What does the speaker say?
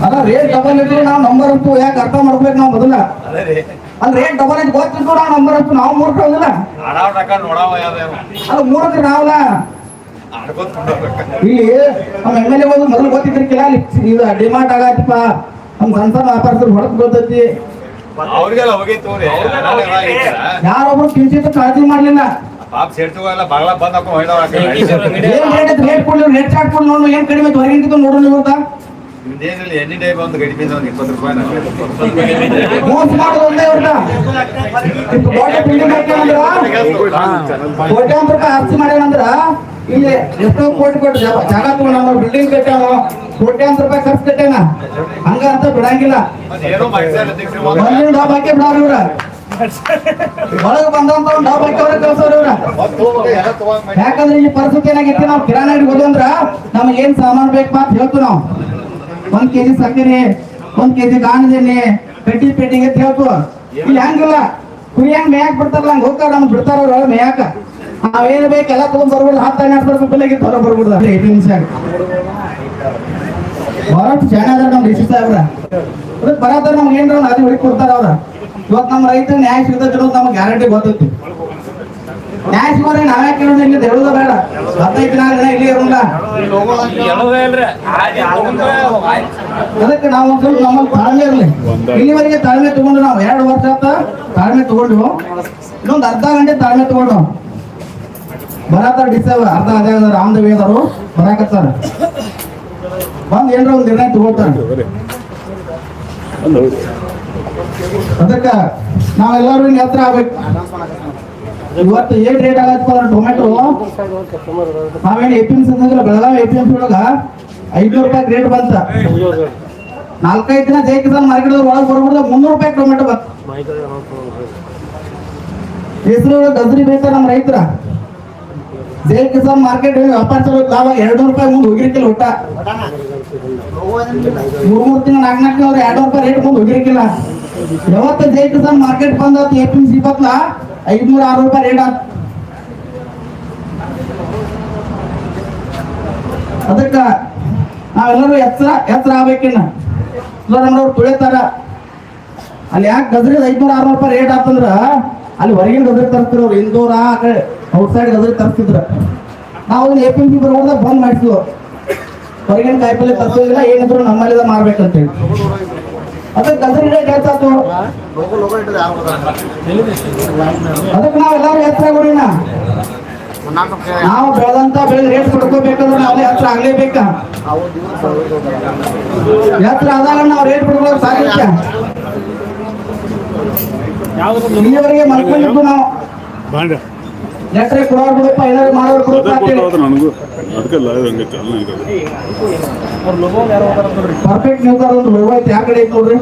ಅಲ್ಲ rate double ಇದ್ರೆ ನಾವು ನಂಬರ್ ಯಾಕೆ ಅರ್ಥ ಮಾಡ್ಬೇಕು ನಾವು ಮೊದಲ? ಅದೇ ಅಲ್ಲಿ ರೇಟ್ ಡಬಲ್ ಐತಿ ನಾವು ನಂಬರ್ ಅಂತೂ ನಾವು ಮೂರ್ಖ ಅದು ಮೂರ್ಖ ನಾವಲ್ಲ? ಇಲ್ಲಿ ನಮ್ಮ ಎಂ ಎಲ್ ಎ ಮೊದಲು ಅಲ್ಲಿ ಇದು ಡಿಮಾಂಡ್ ಆಗತ್ತಪ್ಪ. ನಮ್ಮ ಸಣ್ಣ ವ್ಯಾಪಾರಸ್ಥರು ಹೊರತು ಗೊತ್ತೈತಿ ಯಾರೊಬ್ರು ಕಿಂಚಿತ್ ಕಾಳಜಿ ಮಾಡ್ಲಿಲ್ಲ. ಪಾಪ ಸೇರ್ತಿಗೋ ಎಲ್ಲ ಬಾಗ್ಲ ಬಂದ್ ಹಾಕೊಂಡ್ ಹೊಯ್ದವ ಆ ಏನ್ ರೇಟ್ ಐತಿ ರೇಟ್ ಕೊಡ್ಲಿ ರೇಟ್ ಚಾರ್ಟ್ ಕೊಡ್ಲಿ ನೋಡು ಏನ್ ಕಡಿಮೆ ಐತಿ ಹೊರಗಿಂದ ನೋಡೋಣ ಇವತ್ತ ನಿಮ್ದೇನಿಲ್ಲ ಎಣ್ಣೆ ಡೇ ಬಂದು ಗಡಿ ಬೀಜ ಒಂದು ಇಪ್ಪತ್ತು ರೂಪಾಯಿ ಮೋಸ ಮಾಡೋದು ಒಂದೇ ಬಿಲ್ಡಿಂಗ್ ಹಾಕ್ಯಾನಂದ್ರ ಕೋಟ್ಯಾಂತರ ರೂಪಾಯಿ ಆಸ್ತಿ ಮಾಡ್ಯಾನಂದ್ರ ಇಲ್ಲಿ ಎಷ್ಟೋ ಕೋಟಿ ಕೊಟ್ಟು ಜಾಗ ತಗೊಂಡ ಬಿಲ್ಡಿಂಗ್ ಕಟ್ಟಾವ ಕೋಟ್ಯಾಂತರ ರೂಪಾಯಿ ಖರ್ಚು ಕಟ್ಯಾನ ಹಂಗ ಅಂತ ಬಿಡಂಗಿಲ್ಲ. ಡಾಬ್ ಹಾಕಿ ಇವ್ರ. ಒಳಗೆ ಬಂದಂತ ಒಂದು ಡಾಬ್ ಹಾಕಿ ಅವ್ರ ಕಳ್ಸೋರ್ ಯಾಕಂದ್ರೆ ಈ ಪರಿಸ್ಥಿತಿ ಏನಾಗೈತಿ ನಾವು ಕಿರಾಣಿ ಅಂಗಡಿಗೆ ಹೋದಂದ್ರ ನಮ್ಗೆ ಏನ್ ಸಾಮಾನ್ ಬೇಕು ಅಂತ ಹೇಳ್ತು ನಾವು. ಒಂದ್ ಕೆಜಿ ಸಕ್ಕರೆ ಒಂದ್ ಕೆಜಿ ಗಾಣದೆಣ್ಣೆ ಪೆಟ್ಟಿ ಪೆಟ್ಟಿಗೆ ಅಂತ ಹೇಳ್ತು ಇಲ್ಲಿ ಹಂಗಿಲ್ಲ. ಕುರಿ ಹಂಗ್ ಮೇಯಾಕ್ ಬಿಡ್ತಾರಲ್ಲ ಹಂಗ ಹೋಗ್ತಾರ ನಮ್ಗೆ ಬಿಡ್ತಾರ ಅವ್ರ ಮೇಯಾಕ. ನಾವೇನ್ ಬೇಕು ಎಲ್ಲ ತಗೊಂಡ್ ಬರ್ಬೋದು ಹತ್ತು ಹನ್ನೆರಡು ರೂಪಾಯಿ ಆಗಿತ್ತು ಹೊರ ಬರ್ಬೋದು ಎ ನಿಮಿಷ ಬಹಳಷ್ಟು ಜನ ಅದಾರ ನಮ್ ರಿಷಿ ಸಾಹೇಬ್ರ ಅದಕ್ಕೆ ಬರತ್ತಾರ ನಮ್ಗೆ ಏನ್ರ ಅದು ಹುಡುಕಿ ಕೊಡ್ತಾರ ಅವ್ರ. ಇವತ್ತು ನಮ್ಮ ರೈತ ನ್ಯಾಯ ಸಿಗ್ತೈತಿ ನಮ್ಗೆ ಗ್ಯಾರಂಟಿ ಗೊತ್ತೈತಿ. ನ್ಯಾಯ ಸಿಗೋದ್ರೆ ನಾವೇ ಕೇಳೋದು ಇಲ್ಲಿ, ಹೇಳೋದು ಬೇಡ. ಹತ್ತೈದು ನಾಲ್ಕು ದಿನ ಇಲ್ಲಿ ಇರೋಲ್ಲ ಅದಕ್ಕೆ ನಾವು ಒಂದು ಸ್ವಲ್ಪ ನಮ್ಮಲ್ಲಿ ತಾಳ್ಮೆ ಇರಲಿ. ಇಲ್ಲಿವರೆಗೆ ತಾಳ್ಮೆ ತಗೊಂಡು ನಾವು ಎರಡು ವರ್ಷ ಆತ ತಾಳ್ಮೆ ತಗೊಂಡು. ಇನ್ನೊಂದು ಅರ್ಧ ಗಂಟೆ ತಾಳ್ಮೆ ತಗೊಂಡು. ಬರತ್ತಾರ ಡಿಸ್ಟರ್ಬ್ ಅರ್ಧ ಅದೇ ರಾಮದೇವಿ ಅದಾರು. ಬರಾಕತ್ತಾರ ಬಂದು ಏನ್ರ ಒಂದು ನಿರ್ಣಯ ತಗೊಳ್ತಾರೆ ಅದಕ್ಕ ನಾವೆಲ್ಲರೂ ಇಲ್ಲಿ ಹತ್ರ ಆಗ್ಬೇಕು. ಇವತ್ತು ಏನ್ ರೇಟ್ ಆಗತ್ತಪ್ಪ ಟೊಮೆಟೊ ನಾವೇನು ಎ ಪಿ ಎಂ ಸಂದಿಲ್ಲ ಬೆಳಗಾವಿ ಎ ಪಿ ಎಂ ಒಳಗ ಐದ್ನೂರು ರೂಪಾಯಿ ರೇಟ್ ಬಂತ. ನಾಲ್ಕೈದು ದಿನ ಜೈ ಕಿಸಾನ್ ಮಾರ್ಕೆಟ್ ಒಳಗೆ ಬರ್ಬೋದು ಮುನ್ನೂರು ರೂಪಾಯಿ ಟೊಮೆಟೊ ಬಂತ. ಹೆಸರು ಗಜ್ರಿ ಬೇಕ ನಮ್ಮ ರೈತರ. ಜೈ ಕಿಸಾನ್ ಮಾರ್ಕೆಟ್ ವ್ಯಾಪಾರ ಚಲೋ ಲಾಭ ಎರಡು ರೂಪಾಯಿ ಮುಂದೆ ಹೋಗಿರ್ಕಿಲ್ಲ ಊಟ. ಮೂರು ಮೂರು ತಿಂಗಳ ನಾಲ್ಕು ನಾಲ್ಕು ಅವ್ರು ಎರಡು ರೂಪಾಯಿ ರೇಟ್ ಮುಂದೆ ಹೋಗಿರ್ಕಿಲ್ಲ. ಯಾವತ್ತ ಜೈ ಕಿಸಾನ್ ಮಾರ್ಕೆಟ್ ಬಂದ ಎ ಪಿ ಎಂ ಸಿ ಬತ್ಲ ಐದ್ನೂರ ಆರು ರೂಪಾಯಿ ರೇಟ್ ಅದಕ್ಕ ನಾವೆಲ್ಲರೂ ಎತ್ತರ ಎತ್ತರ ಆಗ್ಬೇಕಿನ್ನ ನಮ್ಮವ್ರು ತುಳಿತಾರ ಅಲ್ಲಿ ಯಾಕೆ ಗದ್ರಿ ಐದ್ನೂರ ಆರ್ನೂರು ರೂಪಾಯಿ ರೇಟ್ ಆತಂದ್ರ, ಅಲ್ಲಿ ಹೊರಗಿನ ಗದ್ರಿ ತರ್ತಿರೋರು ಇಂದೂರ ಔಟ್ ಸೈಡ್ ಗದ್ರಿ ತರ್ತಿದ್ರ ನಾವು ಎ ಪಿ ಎಂ ಪಿ ಬರೋದಾಗ ಬಂದ್ ಮಾಡಿದ್ವು ಹೊರಗಿನ ಕಾಯಿಪಲ್ಲೆ ತರ್ಸೋದಿಲ್ಲ, ಏನಿದ್ರು ನಮ್ಮಲ್ಲಿದ ಮಾರ್ಬೇಕಂತೇಳಿ. ಅದಕ್ಕೆ ಗದ್ರಿ ಅದಕ್ಕೆ ನಾವೆಲ್ಲರೂ ಎತ್ತರ ಕೊಡಿನ ನಾವು ಬೆಳೆದಂತ ಬೆಳೆ ರೇಟ್ ಪಡ್ಕೋಬೇಕಂದ್ರೆ ನಾವು ಹತ್ರ ಆಗ್ಲೇಬೇಕ. ಎತ್ತರ ಆದಾಗ ನಾವು ರೇಟ್ ಪಡ್ಕೊಳ್ಳೋದು ಸಾಧ್ಯ ಇಲ್ಲಿವರೆಗೆ ಮಲ್ಕೊಂಡಿದ್ದು ನಾವು. ಎಕರೆ ಕೊಡೋರು ಬಿಡಪ್ಪ ಏನಾದ್ರು ಮಾಡೋರು ಬಿಡಪ್ಪ ಅಂತೇಳಿ. ನನಗೂ. ಅದಕ್ಕೆ ಲೈವ್ ಹಂಗೆ ಚಾಲನೆ ಇದೆ ಪರ್ಫೆಕ್ಟ್ ನೀವು ಒಂದು ಲೋಗೋ ಐತೆ. ಯಾವ ಕಡೆ ಐತೆ ನೋಡ್ರಿ?